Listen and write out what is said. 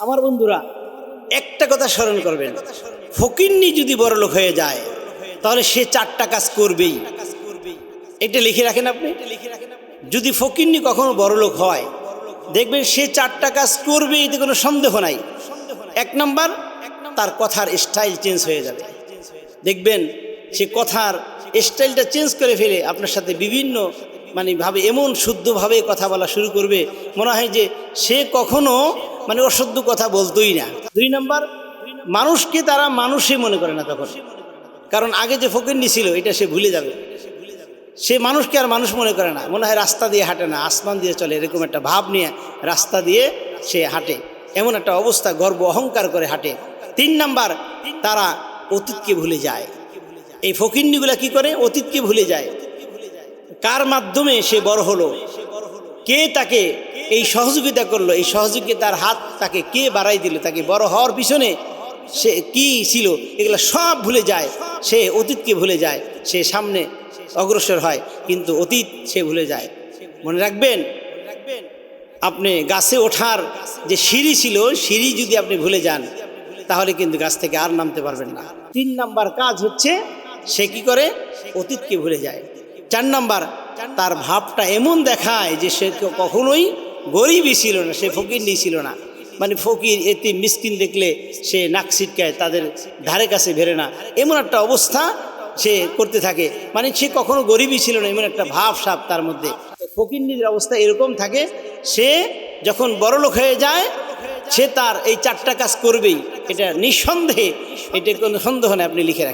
আমার বন্ধুরা একটা কথা স্মরণ করবেন। ফকিন্নি যদি বড় লোক হয়ে যায় তাহলে সে চারটা কাজ করবেই। এটা লিখে রাখেন আপনি? যদি ফকিন্নি কখনো বড় লোক হয় দেখবেন সে চারটা কাজ করবে এতে কোনো সন্দেহ নাই। এক নাম্বার তার কথার স্টাইল চেঞ্জ হয়ে যাবে। দেখবেন সে কথার স্টাইলটা চেঞ্জ করে ফেলে আপনার সাথে বিভিন্ন মানে ভাবে এমন শুদ্ধভাবে কথা বলা শুরু করবে। মনে হয় যে সে কখনো মানে অশুদ্ধ কথা বলতোই না। দুই নাম্বার, মানুষকে তারা মানুষই মনে করে না তখন। কারণ আগে যে ফকিরনি ছিল, এটা সে ভুলে যাবে। সে মানুষকে আর মানুষ মনে করে না। মনে হয় রাস্তা দিয়ে হাঁটে না, আসমান দিয়ে চলে, এরকম একটা ভাব নিয়ে রাস্তা দিয়ে সে হাঁটে। এমন একটা অবস্থা, গর্ব, অহংকার করে হাঁটে। তিন নাম্বার, তারা অতীতকে ভুলে যায়। এই ফকিন্নিগুলা কি করে? অতীতকে ভুলে যায়। কার মাধ্যমে সে বড় হলো? কে তাকে এই সহযোগিতা করল, এই সহযোগিতার হাত তাকে কে বাড়াই দিল, তাকে বড় হওয়ার পিছনে সে কি ছিল, এগুলো সব ভুলে যায়, সে অতীতকে ভুলে যায়, সে সামনে অগ্রসর হয়, কিন্তু অতীত সে ভুলে যায়। মনে রাখবেন, আপনি গাছে ওঠার যে সিঁড়ি ছিল, সিঁড়ি যদি আপনি ভুলে যান, তাহলে কিন্তু গাছ থেকে আর নামতে পারবেন না। তিন নাম্বার কাজ হচ্ছে, সে কি করে? অতীতকে ভুলে যায়। চার নাম্বার, তার ভাবটা এমন দেখায় যে সে কখনোই গরিবই ছিল না, সে ফকির ফকিরনি ছিল না। মানে ফকির এতে মিসকিন দেখলে সে নাক ছিটকায়, তাদের ধারে কাছে ভেরে না। এমন একটা অবস্থা সে করতে থাকে। মানে সে কখনো গরিবই ছিল না, এমন একটা ভাব সাপ তার মধ্যে। ফকিরনির অবস্থা এরকম থাকে, সে যখন বড়লোক হয়ে যায়, সে তার এই চারটা কাজ করবেই। এটা নিঃসন্দেহে, এটা কোনো সন্দেহ নেই, আপনি লিখে রাখেন।